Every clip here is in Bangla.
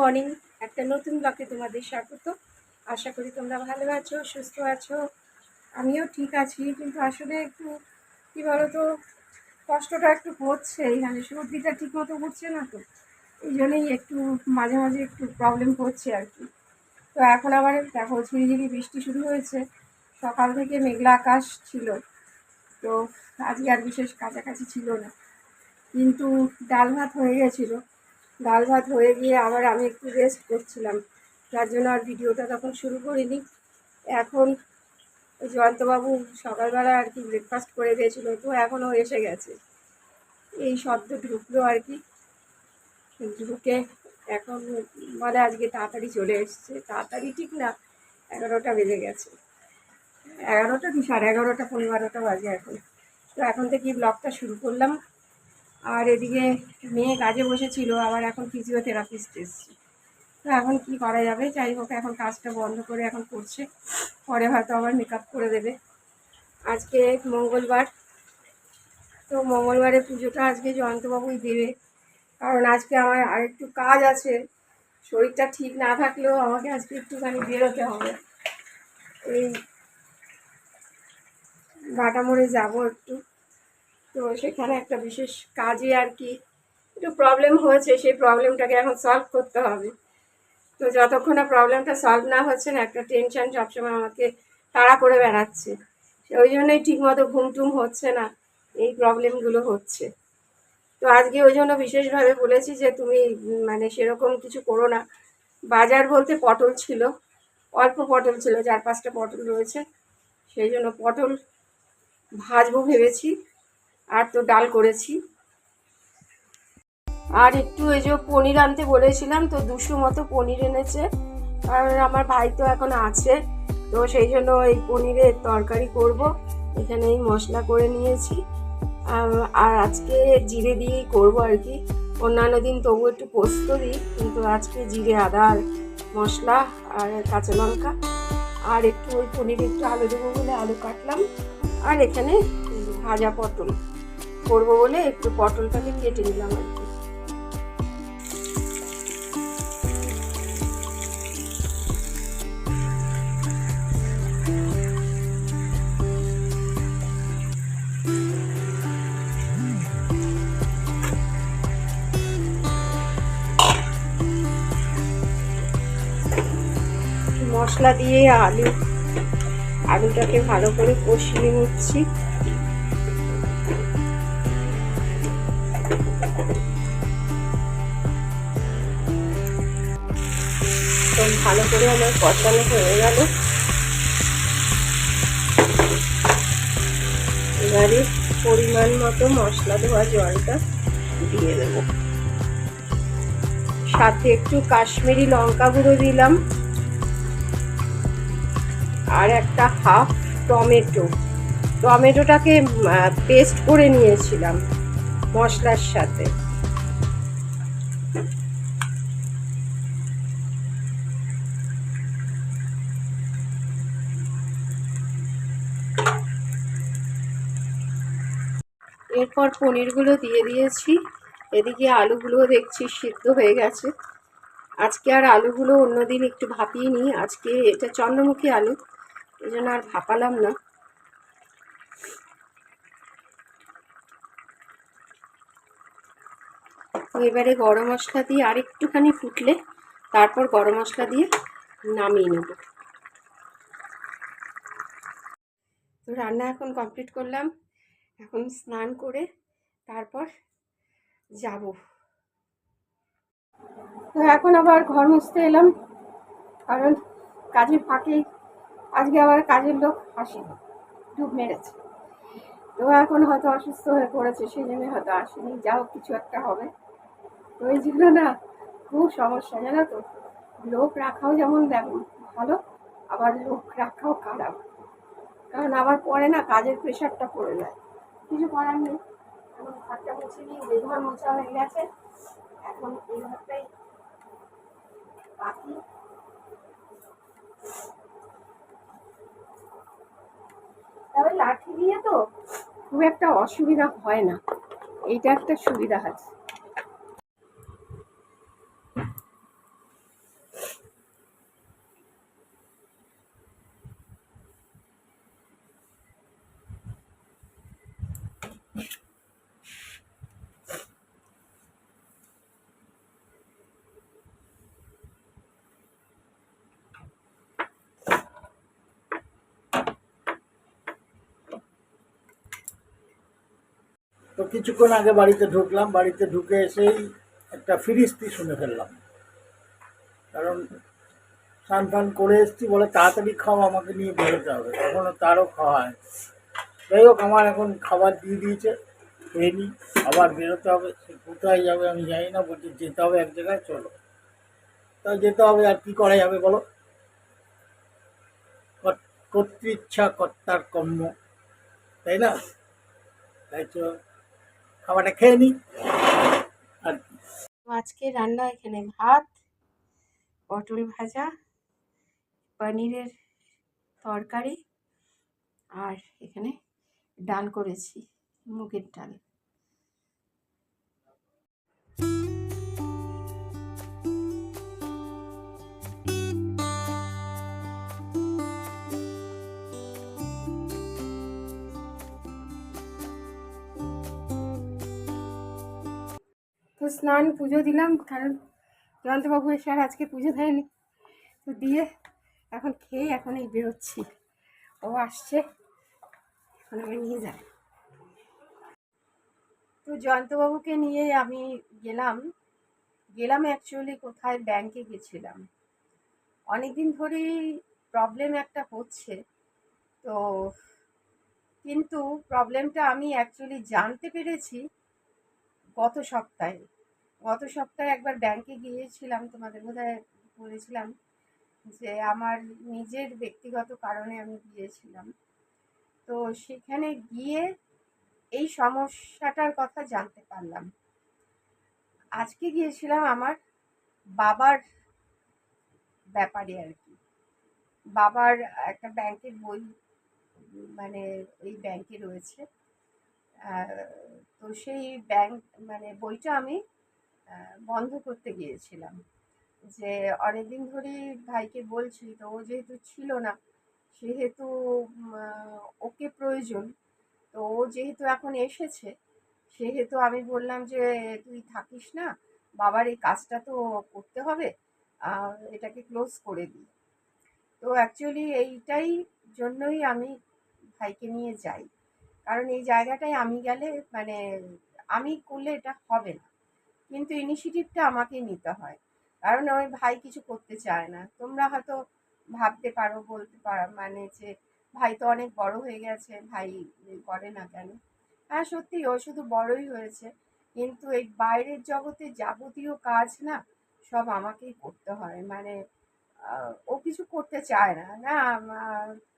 মর্নিং, একটা নতুন ব্লকে তোমাদের স্বাগত। আশা করি তোমরা ভালো আছো, সুস্থ আছো। আমিও ঠিক আছি, কিন্তু আসলে একটু, কী বলতো, কষ্টটা একটু হচ্ছে মানে সর্দিটা ঠিক মতো উঠছে না তো। এই জন্যই একটু, মাঝে মাঝে একটু প্রবলেম হচ্ছে আর কি। তো এখন আবার দেখো, ঝিরিঝিরি বৃষ্টি শুরু হয়েছে। সকাল থেকে মেঘলা আকাশ ছিল। তো আজকে আর বিশেষ কাছাকাছি ছিল না। কিন্তু ডাল ভাত হয়ে গেছিল। ডাল ভাত হয়ে গিয়ে আবার আমি একটু রেস্ট করছিলাম। যার জন্য আর ভিডিওটা তখন শুরু করিনি। এখন ওই জয়ন্তবাবু সকালবেলা আর কি ব্রেকফাস্ট করে গিয়েছিল তো এখনও এসে গেছে। এই শব্দ ঢুকলো আর কি। ঢুকে এখন মানে আজকে তাড়াতাড়ি চলে এসছে। তাড়াতাড়ি ঠিক না, এগারোটা বেজে গেছে। এগারোটা কি, সাড়ে এগারোটা, পনেরো বারোটা বাজে এখন। তো এখন থেকে ব্লগটা শুরু করলাম। আর এদিকে মেয়ে কাজে বসেছিল, আবার এখন ফিজিওথেরাপিস্ট এসছে। তো এখন কি করা যাবে? যাই হোক, এখন কাজটা বন্ধ করে এখন করছে। পরে হয়তো আবার মেকআপ করে দেবে। আজকে মঙ্গলবার। তো মঙ্গলবারে পুজোটা আজকে জয়ন্তবাবুই দেবে। কারণ আজকে আমার আরেকটু কাজ আছে। শরীরটা ঠিক না থাকলেও আমাকে আজকে একটুখানি বেরোতে হবে। এই বাটা মোড়ে যাব একটু। তো সেখানে একটা বিশেষ কাজে আর কি একটু প্রবলেম হয়েছে, সেই প্রবলেমটাকে এখন সলভ করতে হবে। তো যতক্ষণ না প্রবলেমটা সলভ না হচ্ছে না, একটা টেনশন সবসময় আমাকে তাড়া করে বেড়াচ্ছে। ওই জন্যই ঠিকমতো ঘুম টুম হচ্ছে না, এই প্রবলেমগুলো হচ্ছে। তো আজকে ওই জন্য বিশেষভাবে বলেছি যে তুমি মানে সেরকম কিছু করো না। বাজার বলতে পটল ছিল, অল্প পটল ছিল, চার পাঁচটা পটল রয়েছে। সেই জন্য পটল ভাজবো ভেবেছি। আর তো ডাল করেছি। আর একটু এই যে পনির আনতে বলেছিলাম, তো দুশো মতো পনির এনেছে। আর আমার ভাই তো এখন আছে, তো সেই জন্য এই পনিরের তরকারি করব। এখানে এই মশলা করে নিয়েছি। আর আজকে জিরে দিয়েই করব আর কি। অন্যান্য দিন তবু একটু পোস্ত দিই, কিন্তু আজকে জিরে, আদা আর মশলা আর কাঁচা লঙ্কা। আর একটু ওই পনিরে একটু আলু দেবো বলে আলু কাটলাম। আর এখানে ভাজা পটল। করব বলে একটু পটলটাকে কেটে নিলাম আর কি। মশলা দিয়ে আলু, আলুটাকে ভালো করে কষিয়ে নিচ্ছি। ভালো করে আমার কষানো হয়ে গেল। এবারে পরিমাণ মতো মশলা ধোয়া জলটা দিয়ে দেব। সাথে একটু কাশ্মীরি লঙ্কা গুঁড়ো দিলাম। আর একটা হাফ টমেটো। টমেটোটাকে পেস্ট করে নিয়েছিলাম মশলার সাথে। এরপর পনিরগুলো দিয়ে দিয়েছি। এদিকে আলুগুলো দেখছি সিদ্ধ হয়ে গেছে। আজকে আর আলুগুলো অন্যদিন একটু ভাপিয়ে নিই। আজকে এটা চন্দ্রমুখী আলু এই জন্য আর ভাপালাম না। এবারে গরম মশলা দিয়ে আর একটুখানি ফুটলে তারপর গরম মশলা দিয়ে নামিয়ে নেব। রান্না এখন কমপ্লিট করলাম। এখন স্নান করে তারপর যাব। তো এখন আবার ঘর মুছতে এলাম, কারণ কাজের ফাঁকেই আজকে আবার কাজের লোক আসেনি, ডুব মেরেছে। তো এখন হয়তো অসুস্থ হয়ে পড়েছে, সেই জন্য হয়তো আসেনি, যা হোক কিছু একটা হবে। তো এই জন্য না খুব সমস্যা, জানো তো? লোক রাখাও যেমন দেখো ভালো, আবার লোক রাখাও খারাপ। কারণ আবার পরে না কাজের প্রেশারটা পড়ে যায়। কিছু করার নেই। এখন ঘরটা মুছে নিই যে ঘর মোছা হয়ে গেছে। এখন এই ঘরটাই বাকি। তবে লাঠি দিয়ে তো খুব একটা অসুবিধা হয় না। এইটা একটা সুবিধা আছে। তো কিছুক্ষণ আগে বাড়িতে ঢুকলাম, বাড়িতে ঢুকে এসেই একটা ফিরিস্তি শুনে ফেললাম। কারণ স্নান ফান করে এসেছি বলে তাড়াতাড়ি খাওয়া আমাকে নিয়ে বেরোতে হবে। এখনও তারও খাওয়া হয়। যাই হোক, আমার এখন খাবার দিয়ে দিয়েছে, খেয়ে নিই, আবার বেরোতে হবে। সে কোথায় যাবে আমি জানি না, বলছি যেতে হবে এক জায়গায়, চলো। তা যেতে হবে আর কী করা যাবে বলো? কর- কর্তৃচ্ছা কর্তার কর্ম, তাই না? তাই তো খাবারটা খেয়ে নিই আজকে রান্না এখানে ভাত, পটল ভাজা, পনিরের তরকারি, আর এখানে ডাল করেছি, মুগের ডাল। স্নান, পুজো দিলাম। কারণ জয়ন্তবাবু এসে আর আজকে পুজো দেয়নি। তো দিয়ে এখন খেয়ে এখন এই বেরোচ্ছি। ও আসছে। এখন আমি নিয়ে যাই। তো জয়ন্তবাবুকে নিয়ে আমি গেলাম। গেলাম অ্যাকচুয়ালি কোথায়? ব্যাংকে গেছিলাম। অনেকদিন ধরেই প্রবলেম একটা হচ্ছে। তো কিন্তু প্রবলেমটা আমি অ্যাকচুয়ালি জানতে পেরেছি গত সপ্তাহে। গত সপ্তাহে একবার ব্যাংকে গিয়েছিলাম, তোমাদের বোধহয় বলেছিলাম যে আমার নিজের ব্যক্তিগত কারণে আমি গিয়েছিলাম। তো সেখানে গিয়ে এই সমস্যাটার কথা জানতে পারলাম। আজকে গিয়েছিলাম আমার বাবার ব্যাপারে আর কি। বাবার একটা ব্যাংকের বই মানে ওই ব্যাংকে রয়েছে। তো সেই ব্যাংক মানে বইটা আমি বন্ধ করতে গিয়েছিলাম। যে অনেকদিন ধরেই ভাইকে বলছি, তো ও যেহেতু ছিল না, সেহেতু ওকে প্রয়োজন। তো ও যেহেতু এখন এসেছে, সেহেতু আমি বললাম যে, তুই থাকিস না, বাবার এই কাজটা তো করতে হবে এটাকে ক্লোজ করে দিই। তো অ্যাকচুয়ালি এইটাই জন্যই আমি ভাইকে নিয়ে যাই। কারণ এই জায়গাটায় আমি গেলে মানে আমি করলে এটা হবে না। কিন্তু ইনিশিয়েটিভটা আমাকেই নিতে হয়। কারণ ওই ভাই কিছু করতে চায় না। তোমরা হয়তো ভাবতে পারো, বলতে পারো মানে যে ভাই তো অনেক বড় হয়ে গেছে, ভাই করে না কেন? হ্যাঁ সত্যি ও শুধু বড়ই হয়েছে। কিন্তু এই বাইরের জগতে যাবতীয় কাজ না, সব আমাকেই করতে হয়। মানে ও কিছু করতে চায় না। না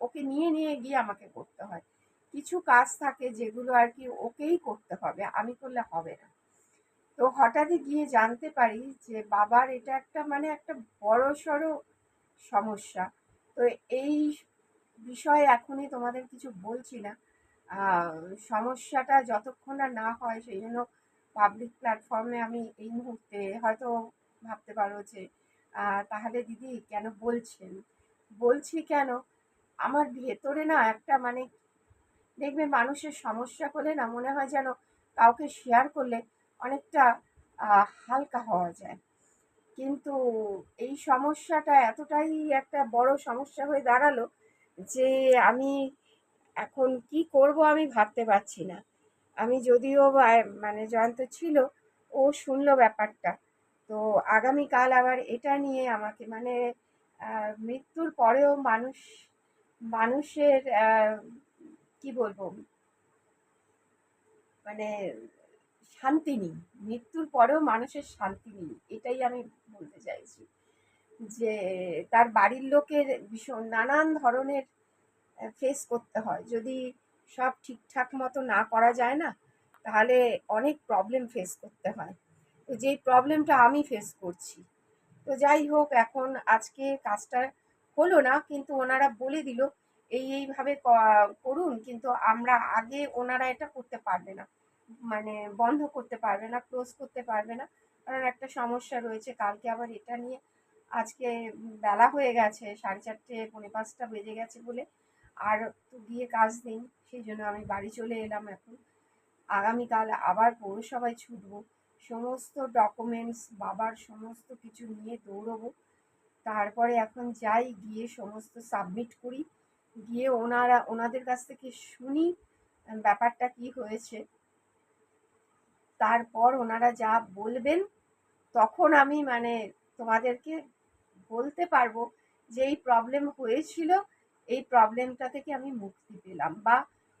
ওকে নিয়ে নিয়ে গিয়ে আমাকে করতে হয়। কিছু কাজ থাকে যেগুলো আর কি ওকেই করতে হবে, আমি করলে হবে না। তো হঠাৎই গিয়ে জানতে পারি যে বাবার এটা একটা মানে একটা বড় সড়ো সমস্যা। তো এই বিষয়ে এখনই তোমাদের কিছু বলছি না। সমস্যাটা যতক্ষণ না না হয় সেই জন্য পাবলিক প্ল্যাটফর্মে আমি এই মুহূর্তে হয়তো ভাবতে পারো যে তাহলে দিদি কেন বলছেন? বলছি কেন? আমার ভেতরে না একটা মানে দেখবে মানুষের সমস্যা করলে না মনে হয় যেন কাউকে শেয়ার করলে অনেকটা হালকা হওয়া যায়। কিন্তু এই সমস্যাটা এতটাই একটা বড় সমস্যা হয়ে দাঁড়াল যে আমি এখন কি করব আমি ভাবতে পারছি না। আমি যদিও মানে জয়ন্ত ছিল, ও শুনলো ব্যাপারটা। তো আগামীকাল আবার এটা নিয়ে আমাকে মানে মৃত্যুর পরেও মানুষ, মানুষের কি বলব? মানে শান্তি নেই। মৃত্যুর পরেও মানুষের শান্তি নেই, এটাই আমি বলতে চাইছি। যে তার বাড়ির লোকের ভীষণ নানান ধরনের ফেস করতে হয়। যদি সব ঠিকঠাক মতো না করা যায় না, তাহলে অনেক প্রবলেম ফেস করতে হয়। তো যেই প্রবলেমটা আমি ফেস করছি। তো যাই হোক, এখন আজকে কাজটা হলো না, কিন্তু ওনারা বলে দিল, এই এইভাবে করুন, কিন্তু আমরা আগে ওনারা এটা করতে পারবে না। মানে বন্ধ করতে পারবে না ক্লোজ করতে পারবে না। কারণ একটা সমস্যা রয়েছে, কালকে আবার এটা নিয়ে। আজকে বেলা হয়ে গেছে, সাড়ে চারটে, পৌনে পাঁচটা বেজে গেছে বলে। আর তো গিয়ে কাজ নেই, সেই জন্য আমি বাড়ি চলে এলাম এখন। আগামীকাল আবার পৌরসভায় ছুটবো। সমস্ত ডকুমেন্টস বাবার সমস্ত কিছু নিয়ে দৌড়বো। তারপরে এখন যাই, গিয়ে সমস্ত সাবমিট করি। গিয়ে ওনারা, ওনাদের কাছ থেকে শুনি ব্যাপারটা কি হয়েছে। তারপর ওনারা যা বলবেন, তখন আমি মানে তোমাদেরকে বলতে পারব যে এই প্রবলেম হয়েছিল, এই প্রবলেমটা থেকে আমি মুক্তি পেলাম বা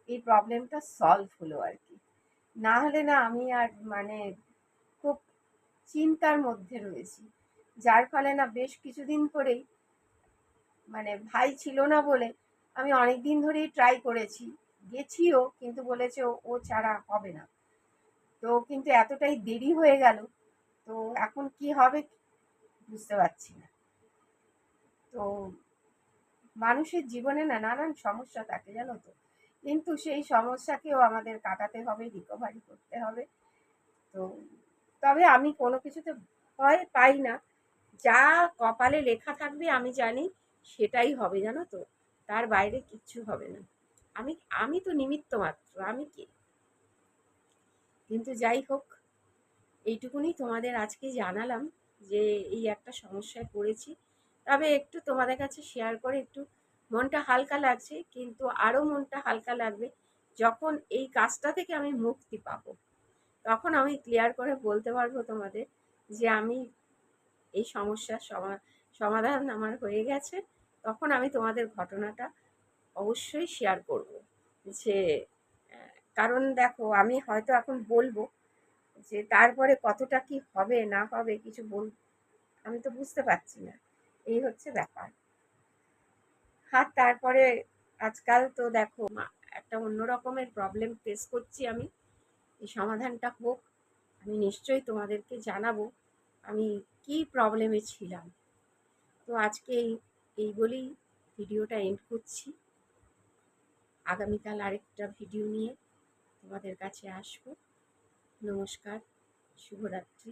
এই প্রবলেমটা সলভ হলো আর কি। না হলে না আমি আর মানে খুব চিন্তার মধ্যে রয়েছি। যার ফলে না বেশ কিছুদিন করেই মানে ভাই ছিল না বলে আমি অনেক দিন ধরেই ট্রাই করেছি, গেছিও, কিন্তু বলেছে ও- ও ছাড়া হবে না। তো কিন্তু এতটাই দেরি হয়ে গেল, তো এখন কি হবে বুঝতে পারছি না। তো মানুষের জীবনে না নানান সমস্যা থাকে, জানো তো? কিন্তু সেই সমস্যাকেও আমাদের কাটাতে হবে রিকভারি করতে হবে। তো তবে আমি কোনো কিছুতে ভয় পাই না। যা কপালে লেখা থাকবে আমি জানি সেটাই হবে, জানো তো? তার বাইরে কিচ্ছু হবে না। আমি আমি তো নিমিত্ত মাত্র। আমি কি কিন্তু যাই হোক, এইটুকুনি তোমাদের আজকে জানালাম যে এই একটা সমস্যায় পড়েছি। তবে একটু তোমাদের কাছে শেয়ার করে একটু মনটা হালকা লাগছে, কিন্তু আরও মনটা হালকা লাগবে যখন এই কাজটা থেকে আমি মুক্তি পাব। তখন আমি ক্লিয়ার করে বলতে পারব তোমাদের যে আমি এই সমস্যার সমা- সমাধান আমার হয়ে গেছে। তখন আমি তোমাদের ঘটনাটা অবশ্যই শেয়ার করব যে কারণ দেখো, আমি হয়তো এখন বলব যে তারপরে কতটা কি হবে, না হবে কিছু বল, আমি তো বুঝতে পারছি না। এই হচ্ছে ব্যাপার। আর তারপরে আজকাল তো দেখো একটা অন্য রকমের প্রবলেম ফেস করছি আমি। এই সমাধানটা হোক, আমি নিশ্চয়ই তোমাদেরকে জানাব আমি কি প্রবলেমে ছিলাম। তো আজকে এই বলেই ভিডিওটা এন্ড করছি। আগামীকাল আরেকটা ভিডিও নিয়ে তোমাদের কাছে আসব। নমস্কার শুভরাত্রি।